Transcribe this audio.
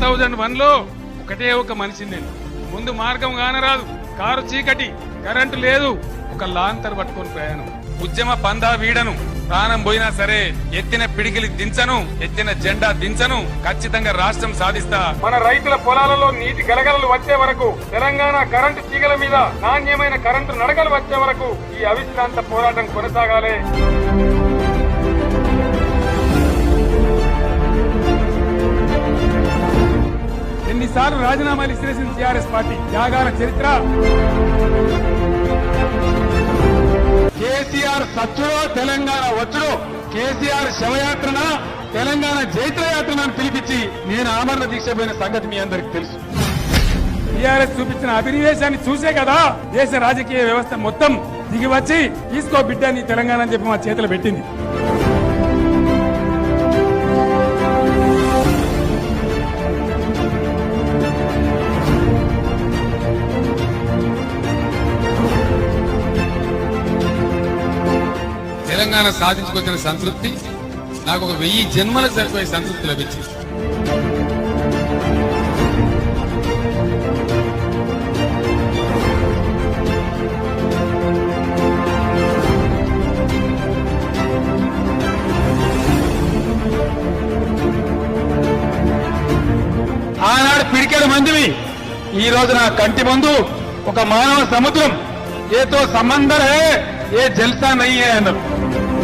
Thousand వన్లో ఒకటే ఒక మనిషిని నేను. ముందు మార్గం కానరాదు. కారు చీకటి కరెంటు లేదు. ఒక లాంతర్ పట్టుకొని ప్రయాణం. ఉద్యమ పందా వీడను. ప్రాణం పోయినా సరే ఎత్తిన పిడికిలి దించను. ఎత్తిన జెండా దించను. ఖచ్చితంగా రాష్ట్రం సాధిస్తా. మన రైతుల పొలాలలో నీటి గలగలలు వచ్చే వరకు తెలంగాణ కరెంటు తీగల మీద నాణ్యమైన కరెంటు నడకలు వచ్చే వరకు ఈ అవిశ్రాంత పోరాటం కొనసాగాలి. ఎన్నిసార్లు రాజీనామాలు ఇచ్చేసింది టీఆర్ఎస్ పార్టీ. త్యాగాల చరిత్ర. కేసీఆర్ సచ్చుడో తెలంగాణ వచ్చుడో కేసీఆర్ శవయాత్రన తెలంగాణ జైత్ర యాత్రను పిలిపించి నేను ఆమరణ దీక్ష పోయిన సంగతి మీ అందరికి తెలుసు. టీఆర్ఎస్ చూపించిన అభినవేశాన్ని చూసే కదా దేశ రాజకీయ వ్యవస్థ మొత్తం దిగి వచ్చి తీసుకో బిడ్డ నీ తెలంగాణ అని చెప్పి మా చేతిలో పెట్టింది. తెలంగాణ సాధించుకొచ్చిన సంతృప్తి నాకు ఒక వెయ్యి జన్మల సరిపోయే సంతృప్తి లభించింది. ఆనాడు పిడికెల మందివి ఈ రోజు నా కంటి ముందు ఒక మానవ సముద్రం ఏతో సంబంధం ये जलसा नहीं है अनब